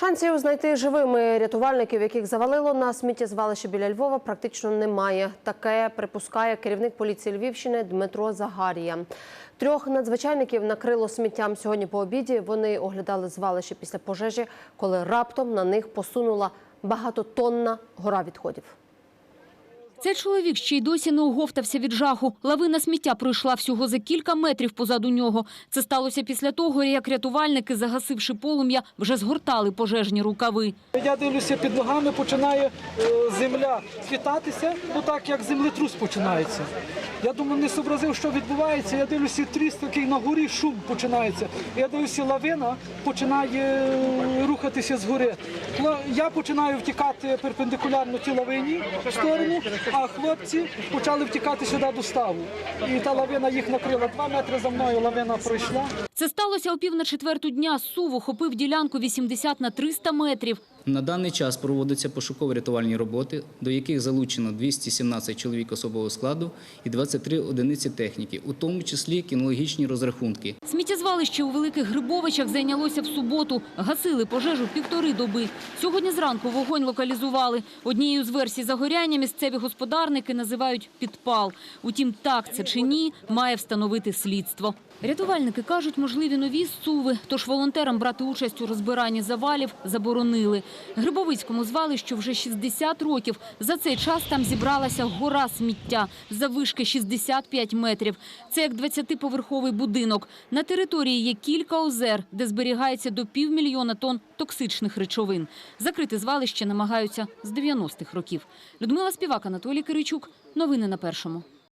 Шансів знайти живими рятувальників, яких завалило на сміттєзвалище біля Львова, практично немає. Таке припускає керівник поліції Львівщини Дмитро Загарія. Трьох надзвичайників накрило сміттям сьогодні по обіді. Вони оглядали звалище після пожежі, коли раптом на них посунула багатотонна гора відходів. Це чоловік ще й досі не оговтався від жаху. Лавина сміття пройшла всього за кілька метрів позаду нього. Це сталося після того, як рятувальники, загасивши полум'я, вже згортали пожежні рукави. Я дивлюся, під ногами починає е, земля світатися, ну так як землетрус починається. Я думаю, не зобразив, що відбувається. Я дивлюся, тріс такий на горі, шум починається. Я дивлюся, лавина починає е, рухатися згори. Я починаю втікати перпендикулярно тій лавині в сторону, а хлопці почали втікати сюди до ставу. І та лавина їх накрила. Два метри за мною лавина пройшла. Це сталося о пів на четверту дня. Сув охопив ділянку 80 на 300 метрів. На даний час проводяться пошуково-рятувальні роботи, до яких залучено 217 чоловік особового складу і 23 одиниці техніки, у тому числі кінологічні розрахунки. Сміттєзвалище у Великих Грибовичах зайнялося в суботу. Гасили пожежу півтори доби. Сьогодні зранку вогонь локалізували. Однією з версій загоряння місцеві господарники називають підпал. Утім, так це чи ні, має встановити слідство. Рятувальники кажуть, можливі нові суви, тож волонтерам брати участь у розбиранні завалів заборонили. Грибовицькому звалищу вже 60 років. За цей час там зібралася гора сміття заввишки 65 метрів. Це як 20-поверховий будинок. На території є кілька озер, де зберігається до півмільйона тонн токсичних речовин. Закрити звалище намагаються з 90-х років. Людмила Співак, Анатолій Киричук. Новини на першому.